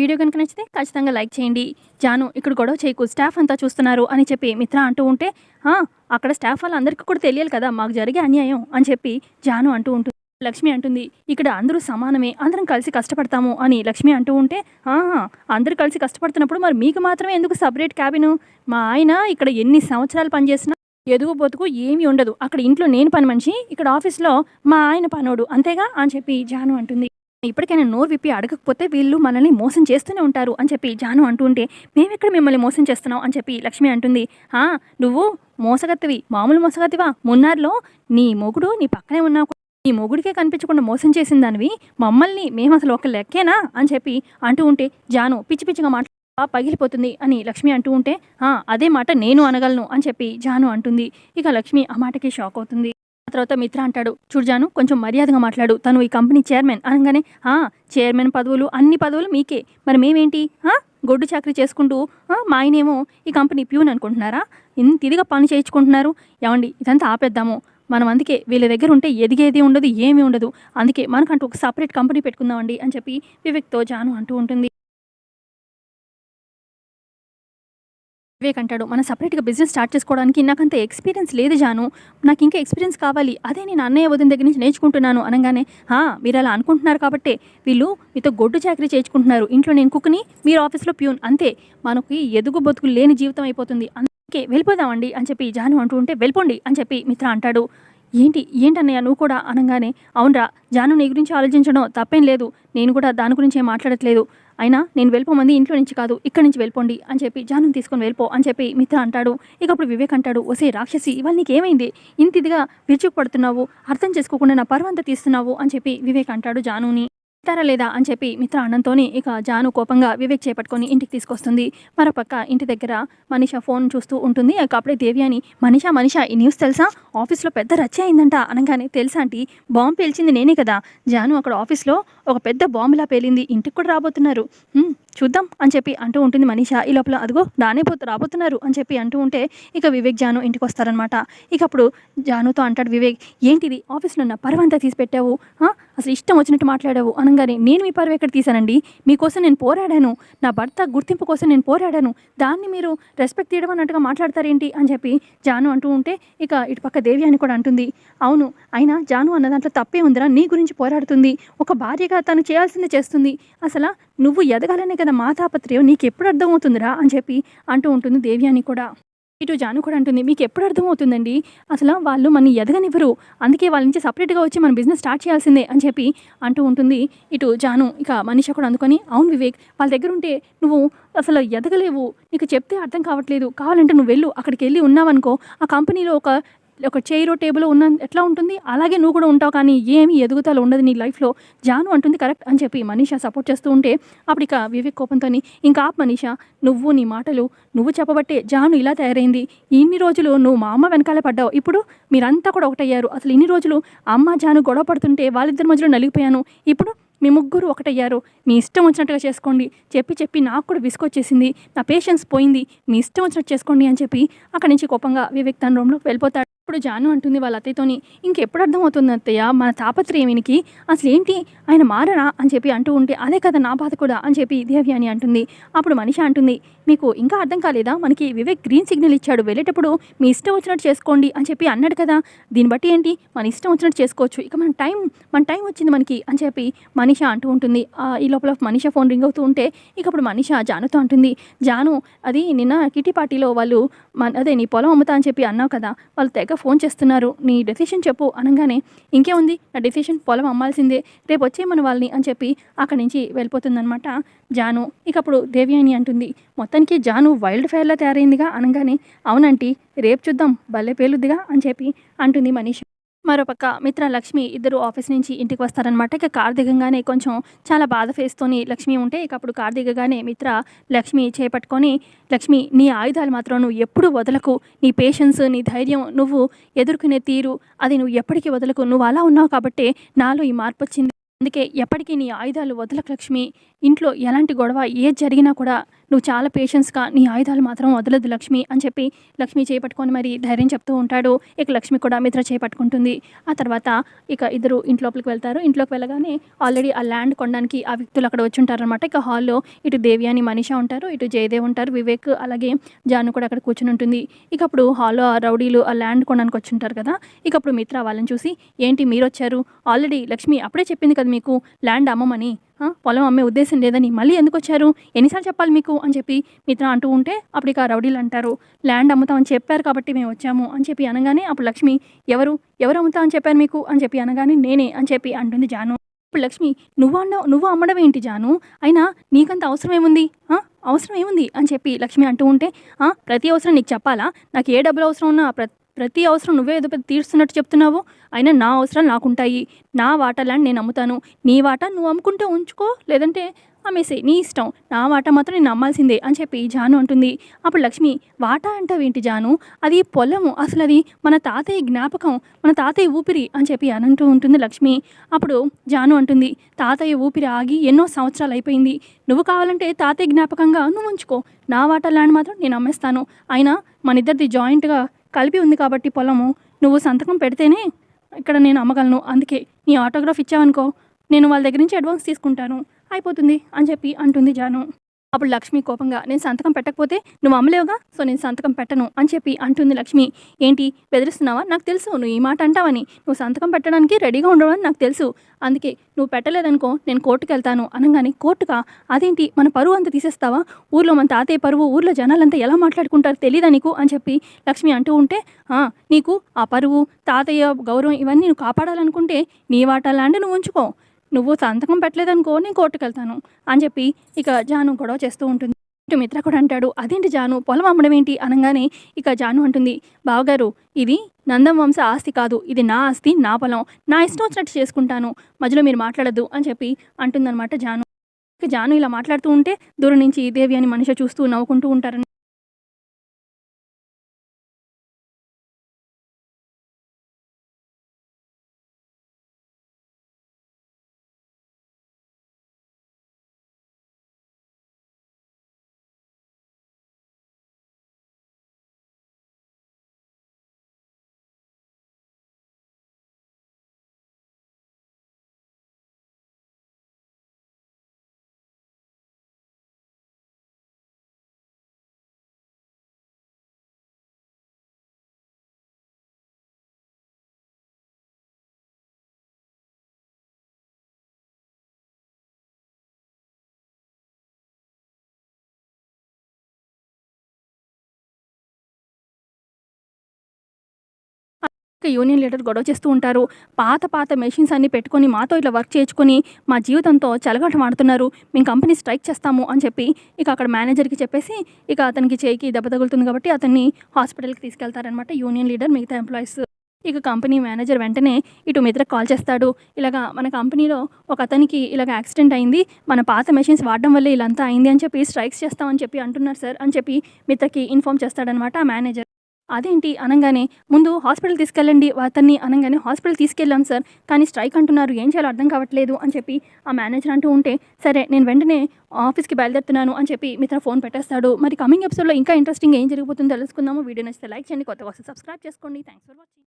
Video కనుక నచ్చితే ఖచ్చితంగా లైక్ చేయండి. జాను ఇక్కడ గొడవ చేయకు స్టాఫ్ అంతా చూస్తున్నారు అని చెప్పి మిత్ర అంటూ ఉంటే అక్కడ స్టాఫ్ వాళ్ళందరికీ కూడా తెలియాలి కదా మాకు జరిగే అన్యాయం అని చెప్పి జాను అంటూ ఉంటుంది లక్ష్మి అంటుంది ఇక్కడ అందరూ సమానమే అందరం కలిసి కష్టపడతాము అని లక్ష్మి అంటూ ఉంటే "ఆహా, అందరూ కలిసి కష్టపడుతున్నప్పుడు మరి మీకు మాత్రమే ఎందుకు సపరేట్ క్యాబిన్? మా ఆయన ఇక్కడ ఎన్ని సంవత్సరాలు పనిచేసినా ఎదుగు బతుకు ఏమీ ఉండదు. అక్కడ ఇంట్లో నేను పని మనిషి ఇక్కడ ఆఫీస్లో మా ఆయన పనోడు అంతేగా? అని చెప్పి జాను అంటుంది. ఇప్పటికైనా నోరు విప్పి అడగకపోతే వీళ్ళు మనల్ని మోసం చేస్తూనే ఉంటారు అని చెప్పి జాను అంటూ ఉంటే మేమెక్కడ మిమ్మల్ని మోసం చేస్తున్నాం? అని చెప్పి లక్ష్మి అంటుంది. "ఆ, నువ్వు మోసగత్తివి మామూలు మోసగత్తివా? మున్నార్లో నీ మొగుడు నీ పక్కనే ఉన్నావు నీ మొగుడికే కనిపించకుండా మోసం చేసిన దానివి మమ్మల్ని మేము అసలు ఒక లెక్కేనా? అని చెప్పి అంటూ ఉంటే జాను పిచ్చి పిచ్చిగా మాట్లా పగిలిపోతుంది అని లక్ష్మి అంటూ ఉంటే అదే మాట నేను అనగలను అని చెప్పి జాను అంటుంది. ఇక లక్ష్మి ఆ మాటకి షాక్ అవుతుంది. తర్వాత మిత్ర అంటాడు చూడు జాను కొంచెం మర్యాదగా మాట్లాడు. తను ఈ కంపెనీ చైర్మన్. అనగానే "ఆ, చైర్మన్ పదవులు అన్ని పదవులు మీకే. మరి మేమేంటి? గొడ్డు చాకరీ చేసుకుంటూ మా ఆయనేమో ఈ కంపెనీ ప్యూన్ అనుకుంటున్నారా? ఇంత ఇదిగా పని చేయించుకుంటున్నారు. ఏమండి ఇదంతా ఆపేద్దాము. మనం అందుకే వీళ్ళ దగ్గర ఉంటే ఎదిగేది ఉండదు ఏమీ ఉండదు. అందుకే మనకంటూ ఒక సపరేట్ కంపెనీ పెట్టుకుందామండి అని చెప్పి వివేక్తో జాను అంటూ ఉంటుంది. వివేక్ అంటాడు మనం సపరేట్గా బిజినెస్ స్టార్ట్ చేసుకోవడానికి నాకంత ఎక్స్పీరియన్స్ లేదు జాను. నాకు ఇంకా ఎక్స్పీరియన్స్ కావాలి. అదే నేను అన్నయ్య వదిన దగ్గర నుంచి నేర్చుకుంటున్నాను అనగానే మీరు అలా అనుకుంటున్నారు కాబట్టే వీళ్ళు మీతో గొడ్డు చాకరీ చేయించుకుంటున్నారు. ఇంట్లో నేను కుక్ని మీరు ఆఫీస్లో ప్యూన్. అంతే మనకి ఎదుగు బతుకు లేని జీవితం అయిపోతుంది. అందుకే వెళ్ళిపోదామండి అని చెప్పి జాను అంటూ ఉంటే వెళ్ళిపోండి అని చెప్పి మిత్ర అంటాడు. ఏంటి ఏంటన్నయ్య నువ్వు కూడా? అనగానే అవునరా జాను నీ గురించి ఆలోచించడం తప్పేం లేదు. నేను కూడా దాని గురించి మాట్లాడట్లేదు. అయినా నేను వెళ్ళిపోమంది ఇంట్లో నుంచి కాదు ఇక్కడి నుంచి వెళ్ళిపోండి అని చెప్పి జాను తీసుకొని వెళ్ళిపో అని చెప్పి మిత్ర అంటాడు. ఇక అప్పుడు వివేక్ అంటాడు ఒసే రాక్షసి ఇవాళ నీకేమైంది? ఇంత ఇదిగా విరుచుకు పడుతున్నావు అర్థం చేసుకోకుండా నా పర్వంత తీస్తున్నావు అని చెప్పి వివేక్ అంటాడు జానుని. ఇస్తారా లేదా అని చెప్పి మిత్ర అన్నంతోనే ఇక జాను కోపంగా వివేక్ చేపట్టుకొని ఇంటికి తీసుకొస్తుంది. మరోపక్క ఇంటి దగ్గర మనిష ఫోన్ చూస్తూ ఉంటుంది. ఇక అప్పుడే దేవి అని మనిష మనిష ఈ న్యూస్ తెలుసా? ఆఫీస్లో పెద్ద రచ్చ అయిందంట అనగానే తెలుసా అంటే బాంబు పేల్చింది నేనే కదా. జాను అక్కడ ఆఫీస్లో ఒక పెద్ద బాంబులా పేలింది. ఇంటికి కూడా రాబోతున్నారు. చూద్దాం అని చెప్పి అంటూ ఉంటుంది మనీష. ఈ లోపల అదిగో రానే పోతు రాబోతున్నారు అని చెప్పి అంటూ ఉంటే ఇక వివేక్ జాను ఇంటికి వస్తారనమాట ఇక అప్పుడు జానుతో అంటాడు వివేక్ ఏంటిది? ఆఫీస్లో నా అంతా తీసి పెట్టావు అసలు ఇష్టం వచ్చినట్టు మాట్లాడావు? అనగానే నేను మీ పరువు ఎక్కడ తీశానండి? మీకోసం నేను పోరాడాను. నా భర్త గుర్తింపు కోసం నేను పోరాడాను. దాన్ని మీరు రెస్పెక్ట్ తీయడం అన్నట్టుగా మాట్లాడతారేంటి? అని చెప్పి జాను అంటూ ఉంటే ఇక ఇటు పక్క దేవి అని కూడా అంటుంది. అవును అయినా జాను అన్న దాంట్లో తప్పే ఉందిరా నీ గురించి పోరాడుతుంది. ఒక భార్యగా తను చేయాల్సింది చేస్తుంది. అసలు నువ్వు ఎదగాలనే కదా మా తాపత్రయం నీకు ఎప్పుడు అర్థమవుతుందిరా అని చెప్పి అంటూ ఉంటుంది దేవి అని కూడా. ఇటు జాను కూడా అంటుంది మీకు ఎప్పుడు అర్థమవుతుందండి? అసలు వాళ్ళు మన ఎదగనివ్వరు. అందుకే వాళ్ళ నుంచి సపరేట్గా వచ్చి మన బిజినెస్ స్టార్ట్ చేయాల్సిందే అని చెప్పి అంటూ ఉంటుంది ఇటు జాను. ఇక మనిషి కూడా అందుకొని అవును వివేక్ వాళ్ళ దగ్గర ఉంటే నువ్వు అసలు ఎదగలేవు. నీకు చెప్తే అర్థం కావట్లేదు. కావాలంటే నువ్వు వెళ్ళు. అక్కడికి వెళ్ళి ఉన్నావనుకో ఆ కంపెనీలో ఒక ఒక చైరో టేబుల్ ఉన్న ఎట్లా ఉంటుంది? అలాగే నువ్వు కూడా ఉంటావు కానీ ఏమీ ఎదుగుదల ఉండదు నీ లైఫ్లో జాను అంటుంది కరెక్ట్ అని చెప్పి మనీషా సపోర్ట్ చేస్తూ ఉంటే అప్పుడు ఇక వివేక్ కోపంతో ఇంకా ఆప్ మనీషా నువ్వు నీ మాటలు నువ్వు చెప్పబట్టే జాను ఇలా తయారైంది. ఇన్ని రోజులు నువ్వు మా అమ్మ వెనకాలే పడ్డావు. ఇప్పుడు మీరంతా కూడా ఒకటయ్యారు. అసలు ఇన్ని రోజులు అమ్మ జాను గొడవ పడుతుంటే వాళ్ళిద్దరి మధ్యలో నలిగిపోయాను. ఇప్పుడు మీ ముగ్గురు ఒకటయ్యారు. మీ ఇష్టం వచ్చినట్టుగా చేసుకోండి. చెప్పి చెప్పి నాకు కూడా విసుకొచ్చేసింది నా పేషెన్స్ పోయింది. మీ ఇష్టం వచ్చినట్టు చేసుకోండి అని చెప్పి అక్కడి నుంచి కోపంగా వివేక్ తన రూమ్లోకి వెళ్ళిపోతాడు. ఇప్పుడు జాను అంటుంది వాళ్ళ అత్తయ్యతోని. ఇంకెప్పుడు అర్థమవుతుంది అత్తయ్య? మన తాపత్రయమినికి? అసలు ఏంటి ఆయన మారరా? అని చెప్పి అంటూ ఉంటే అదే కదా నా బాధ కూడా అని చెప్పి దేవి అని అంటుంది. అప్పుడు మనిషి అంటుంది మీకు ఇంకా అర్థం కాలేదా? మనకి వివేక్ గ్రీన్ సిగ్నల్ ఇచ్చాడు వెళ్ళేటప్పుడు మీ ఇష్టం వచ్చినట్టు చేసుకోండి అని చెప్పి అన్నాడు కదా. దీన్ని బట్టి ఏంటి? మన ఇష్టం వచ్చినట్టు చేసుకోవచ్చు. ఇక మన టైం మన టైం వచ్చింది మనకి అని చెప్పి మనిష అంటూ ఉంటుంది. ఆ, ఈ లోపల మనిష ఫోన్ రింగ్ అవుతూ ఉంటే ఇక అప్పుడు మనిష జానుతో అంటుంది జాను అది నిన్న కిటీ పార్టీలో వాళ్ళు అదే నీ పొలం అమ్ముతా అని చెప్పి అన్నావు కదా వాళ్ళు తెగ ఫోన్ చేస్తున్నారు. నీ డెసిషన్ చెప్పు అనగానే ఇంకేముంది? నా డెసిషన్ పొలం అమ్మాల్సిందే. రేపు వచ్చేయమని వాళ్ళని అని చెప్పి అక్కడి నుంచి వెళ్ళిపోతుందనమాట జాను. ఇక అప్పుడు దేవి అని అంటుంది మొత్తానికి జాను వైల్డ్ ఫైర్లా తయారైందిగా అనగానే. అవునంటీ రేపు చూద్దాం భలే పేలుద్దిగా అని చెప్పి అంటుంది మనీష్. మరోపక్క మిత్ర లక్ష్మి ఇద్దరు ఆఫీస్ నుంచి ఇంటికి వస్తారనమాట ఇక కార్ దిగంగానే కొంచెం చాలా బాధ ఫేస్తోని లక్ష్మి ఉంటే. ఇక అప్పుడు కార్ దిగగానే మిత్ర లక్ష్మి చేపట్టుకొని లక్ష్మి నీ ఆయుధాలు మాత్రం నువ్వు ఎప్పుడు వదలకు. నీ పేషెన్స్ నీ ధైర్యం నువ్వు ఎదుర్కొనే తీరు అది నువ్వు ఎప్పటికీ వదలకు. నువ్వు అలా ఉన్నావు కాబట్టే నాలో ఈ మార్పు వచ్చింది. అందుకే ఎప్పటికీ నీ ఆయుధాలు వదలకు లక్ష్మి. ఇంట్లో ఎలాంటి గొడవ ఏది జరిగినా కూడా నువ్వు చాలా పేషెన్స్గా నీ ఆయుధాలు మాత్రం వదలదు లక్ష్మి అని చెప్పి లక్ష్మి చేపట్టుకొని మరి ధైర్యం చెప్తూ ఉంటాడు. ఇక లక్ష్మి కూడా మిత్ర చేపట్టుకుంటుంది ఆ తర్వాత ఇక ఇద్దరు ఇంట్లోపలికి వెళ్తారు. ఇంట్లోకి వెళ్ళగానే ఆల్రెడీ ఆ ల్యాండ్ కొనడానికి ఆ వ్యక్తులు అక్కడ వచ్చి ఉంటారనమాట ఇక హాల్లో ఇటు దేవి అని మనీషా ఉంటారు. ఇటు జయదేవ్ ఉంటారు. వివేక్ అలాగే జాను కూడా అక్కడ కూర్చుని ఉంటుంది. ఇక అప్పుడు హాల్లో ఆ రౌడీలు ఆ ల్యాండ్ కొనడానికి వచ్చి ఉంటారు కదా. ఇక అప్పుడు మిత్ర వాళ్ళని చూసి ఏంటి మీరు వచ్చారు ఆల్రెడీ లక్ష్మి అప్పుడే చెప్పింది కదా మీకు? ల్యాండ్ అమ్మమని. పొలం అమ్మే ఉద్దేశం లేదని మళ్ళీ ఎందుకు వచ్చారు? ఎన్నిసార్లు చెప్పాలి మీకు? అని చెప్పి మిత్ర అంటూ ఉంటే అప్పుడు ఇక ఆ రౌడీలు అంటారు. ల్యాండ్ అమ్ముతామని చెప్పారు కాబట్టి మేము వచ్చాము అని చెప్పి అనగానే అప్పుడు లక్ష్మి ఎవరు? ఎవరు అమ్ముతా అని చెప్పారు మీకు? అని చెప్పి అనగానే నేనే అని చెప్పి అంటుంది జాను. ఇప్పుడు లక్ష్మి నువ్వు అన్నావు నువ్వు అమ్మడం ఏంటి జాను? అయినా నీకంత అవసరం ఏముంది? అవసరం ఏముంది? అని చెప్పి లక్ష్మి అంటూ ఉంటే ప్రతి అవసరం నీకు చెప్పాలా? నాకు ఏ డబ్బులు అవసరం ఉన్నా ప్ర- ప్రతి అవసరం నువ్వే ఏదో పెద్ద తీరుస్తున్నట్టు చెప్తున్నావు. అయినా నా అవసరాలు నాకుంటాయి. నా వాటా ల్యాండ్ నేను అమ్ముతాను నీ వాటా నువ్వు అమ్ముకుంటే ఉంచుకో. లేదంటే అమ్మేసే నీ ఇష్టం. నా వాటా మాత్రం నేను అమ్మాల్సిందే అని చెప్పి జాను అంటుంది. అప్పుడు లక్ష్మి వాటా అంటావేంటి జాను? అది పొలము. అసలు అది మన తాతయ్య జ్ఞాపకం. మన తాతయ్య ఊపిరి అని చెప్పి అనంటూ ఉంటుంది లక్ష్మి. అప్పుడు జాను అంటుంది తాతయ్య ఊపిరి ఆగి ఎన్నో సంవత్సరాలు అయిపోయింది. నువ్వు కావాలంటే తాతయ్య జ్ఞాపకంగా నువ్వు ఉంచుకో. నా వాటా ల్యాండ్ మాత్రం నేను అమ్మేస్తాను. అయినా మన ఇద్దరిది జాయింట్గా కలిపి ఉంది కాబట్టి పొలము. నువ్వు సంతకం పెడితేనే ఇక్కడ నేను అమ్మగలను. అందుకే నీ ఆటోగ్రాఫ్ ఇచ్చావనుకో నేను వాళ్ళ దగ్గర నుంచి అడ్వాన్స్ తీసుకుంటాను. అయిపోతుంది అని చెప్పి అంటుంది జాను. అప్పుడు లక్ష్మి కోపంగా నేను సంతకం పెట్టకపోతే నువ్వు అమ్మలేవుగా? సో నేను సంతకం పెట్టను అని చెప్పి అంటుంది లక్ష్మి. ఏంటి? బెదిరిస్తున్నావా? నాకు తెలుసు. నువ్వు ఈ మాట అంటావని. నువ్వు సంతకం పెట్టడానికి రెడీగా ఉండవని నాకు తెలుసు. అందుకే నువ్వు పెట్టలేదనుకో నేను కోర్టుకు వెళ్తాను అనగానే కోర్టుగా అదేంటి? మన పరువు అంతా తీసేస్తావా? ఊర్లో మన తాతయ్య పరువు ఊర్లో జనాలంతా ఎలా మాట్లాడుకుంటారు తెలీదా నీకు? అని చెప్పి లక్ష్మి అంటూ ఉంటే నీకు ఆ పరువు తాతయ్య గౌరవం ఇవన్నీ నువ్వు కాపాడాలనుకుంటే నీ వాటా ల్యాండ్ నువ్వు ఉంచుకో. నువ్వు సంతకం పెట్టలేదనుకో నేను కోర్టుకు వెళ్తాను అని చెప్పి ఇక జాను గొడవ చేస్తూ ఉంటుంది. ఇటు మిత్ర కూడా అంటాడు అదేంటి జాను? పొలం అమ్మడం ఏంటి? అనగానే ఇక జాను అంటుంది బావగారు ఇది నందం వంశ ఆస్తి కాదు ఇది నా ఆస్తి నా పొలం. నా ఇష్టం వచ్చినట్టు చేసుకుంటాను. మధ్యలో మీరు మాట్లాడద్దు అని చెప్పి అంటుందన్నమాట జాను. ఇక జాను ఇలా మాట్లాడుతూ ఉంటే దూరం నుంచి దేవి అని మనిషి చూస్తూ నవ్వుకుంటూ ఉంటారని యూనియన్ లీడర్ గొడవ చేస్తూ ఉంటారు. పాత పాత మెషిన్స్ అన్ని పెట్టుకొని మాతో ఇట్లా వర్క్ చేయించుకొని మా జీవితంతో చెలగాటం ఆడుతున్నారు. మేము కంపెనీ స్ట్రైక్ చేస్తాము అని చెప్పి ఇక అక్కడ మేనేజర్కి చెప్పేసి ఇక అతనికి చేయికి దెబ్బ తగులుతుంది కాబట్టి అతన్ని హాస్పిటల్కి తీసుకెళ్తారనమాట యూనియన్ లీడర్ మిగతా ఎంప్లాయీస్. ఇక కంపెనీ మేనేజర్ వెంటనే ఇటు మిత్రకు కాల్ చేస్తాడు. ఇలాగ మన కంపెనీలో ఒక అతనికి ఇలాగ యాక్సిడెంట్ అయింది. మన పాత మెషిన్స్ వాడడం వల్లే ఇలాంతా అయింది అని చెప్పి స్ట్రైక్స్ చేస్తామని చెప్పి అంటున్నారు సార్ అని చెప్పి మిత్రకి ఇన్ఫామ్ చేస్తాడనమాట ఆ మేనేజర్. అదేంటి అనగానే ముందు హాస్పిటల్ తీసుకెళ్ళండి అతన్ని అనగానే హాస్పిటల్ తీసుకెళ్ళాం సార్. కానీ స్ట్రైక్ అంటున్నారు ఏం చేయాలో అర్థం కావట్లేదు అని చెప్పి ఆ మేనేజర్ అంటూ ఉంటే సరే నేను వెంటనే ఆఫీస్కి బయలుదేరుతున్నాను అని చెప్పి మిత్ర ఫోన్ పెట్టేస్తాడు. మరి కమింగ్ ఎపిసోడ్లో ఇంకా ఇంట్రెస్టింగ్ ఏం జరిగిపోతుందో తెలుసుకుందాము. వీడియో నచ్చితే లైక్ చేయండి కొత్త వస్తే సబ్స్క్రైబ్ చేసుకోండి. Thanks for watching